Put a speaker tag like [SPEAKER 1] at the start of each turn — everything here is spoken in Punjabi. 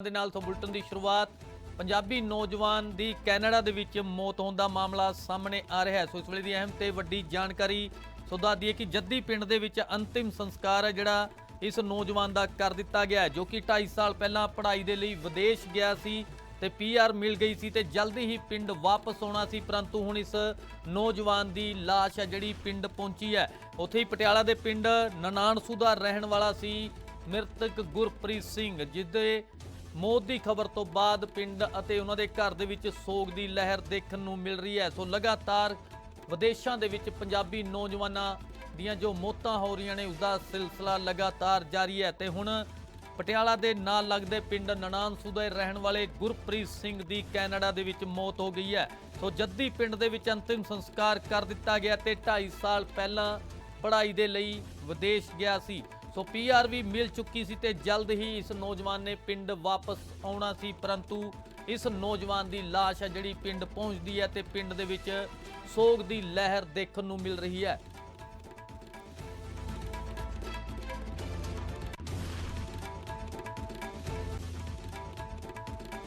[SPEAKER 1] ਦੇ ਨਾਲ ਤੋਂ ਬੁਲਟਨ ਦੀ ਸ਼ੁਰੂਆਤ ਪੰਜਾਬੀ ਨੌਜਵਾਨ ਦੀ ਕੈਨੇਡਾ ਦੇ ਵਿੱਚ ਮੌਤ ਹੋਣ ਦਾ ਮਾਮਲਾ ਸਾਹਮਣੇ ਆ ਰਿਹਾ ਹੈ। ਸੋ ਇਸ ਵੇਲੇ ਦੀ ਅਹਿਮ ਤੇ ਵੱਡੀ ਜਾਣਕਾਰੀ ਸੋ ਦੱਸ ਦਈਏ ਕਿ ਜੱਦੀ ਪਿੰਡ ਦੇ ਵਿੱਚ ਅੰਤਿਮ ਸੰਸਕਾਰ ਹੈ ਜਿਹੜਾ ਇਸ ਨੌਜਵਾਨ ਦਾ ਕਰ ਦਿੱਤਾ ਗਿਆ ਹੈ, ਜੋ ਕਿ 2.5 ਸਾਲ ਪਹਿਲਾਂ ਪੜ੍ਹਾਈ ਦੇ ਲਈ ਵਿਦੇਸ਼ ਗਿਆ ਸੀ ਤੇ ਪੀਆਰ ਮਿਲ ਗਈ ਸੀ ਤੇ ਜਲਦੀ ਹੀ ਪਿੰਡ ਵਾਪਸ ਆਉਣਾ ਸੀ, ਪਰੰਤੂ ਹੁਣ ਇਸ ਨੌਜਵਾਨ ਦੀ ਲਾਸ਼ ਹੈ ਜਿਹੜੀ ਪਿੰਡ ਪਹੁੰਚੀ ਹੈ। ਉੱਥੇ ਹੀ ਪਟਿਆਲਾ ਦੇ ਪਿੰਡ ਨਨਾਣਸੂ ਦਾ ਰਹਿਣ ਵਾਲਾ ਸੀ ਮ੍ਰਿਤਕ ਗੁਰਪ੍ਰੀਤ ਸਿੰਘ ਜਿਹਦੇ ਮੌਤ ਦੀ ਖਬਰ ਤੋਂ ਬਾਅਦ ਪਿੰਡ ਅਤੇ ਉਹਨਾਂ ਦੇ ਘਰ ਦੇ ਵਿੱਚ ਸੋਗ ਦੀ ਲਹਿਰ ਦੇਖਣ ਨੂੰ ਮਿਲ ਰਹੀ ਹੈ। ਸੋ ਲਗਾਤਾਰ ਵਿਦੇਸ਼ਾਂ ਦੇ ਵਿੱਚ ਪੰਜਾਬੀ ਨੌਜਵਾਨਾਂ ਦੀਆਂ ਜੋ ਮੌਤਾਂ ਹੋ ਰਹੀਆਂ ਨੇ ਉਸ ਦਾ ਸਿਲਸਿਲਾ ਲਗਾਤਾਰ ਜਾਰੀ ਹੈ। ਤੇ ਹੁਣ ਪਟਿਆਲਾ ਦੇ ਨਾਲ ਲੱਗਦੇ ਪਿੰਡ ਨਨਾਨਸੂ ਦੇ ਰਹਿਣ ਵਾਲੇ ਗੁਰਪ੍ਰੀਤ ਸਿੰਘ ਦੀ ਕੈਨੇਡਾ ਦੇ ਵਿੱਚ ਮੌਤ ਹੋ ਗਈ ਹੈ। ਸੋ ਜੱਦੀ ਪਿੰਡ ਦੇ ਵਿੱਚ ਅੰਤਿਮ ਸੰਸਕਾਰ ਕਰ ਦਿੱਤਾ ਗਿਆ ਤੇ 2.5 ਸਾਲ ਪਹਿਲਾਂ ਪੜ੍ਹਾਈ ਦੇ ਲਈ ਵਿਦੇਸ਼ ਗਿਆ ਸੀ। ਸੋ ਪੀਆਰ ਵੀ ਮਿਲ ਚੁੱਕੀ ਸੀ ਤੇ ਜਲਦ ਹੀ ਇਸ ਨੌਜਵਾਨ ਨੇ ਪਿੰਡ ਵਾਪਸ ਆਉਣਾ ਸੀ, ਪਰੰਤੂ ਇਸ ਨੌਜਵਾਨ ਦੀ ਲਾਸ਼ ਹੈ ਜਿਹੜੀ ਪਿੰਡ ਪਹੁੰਚਦੀ ਹੈ ਤੇ ਪਿੰਡ ਦੇ ਵਿੱਚ ਸੋਗ ਦੀ ਲਹਿਰ ਦੇਖਣ ਨੂੰ ਮਿਲ ਰਹੀ ਹੈ।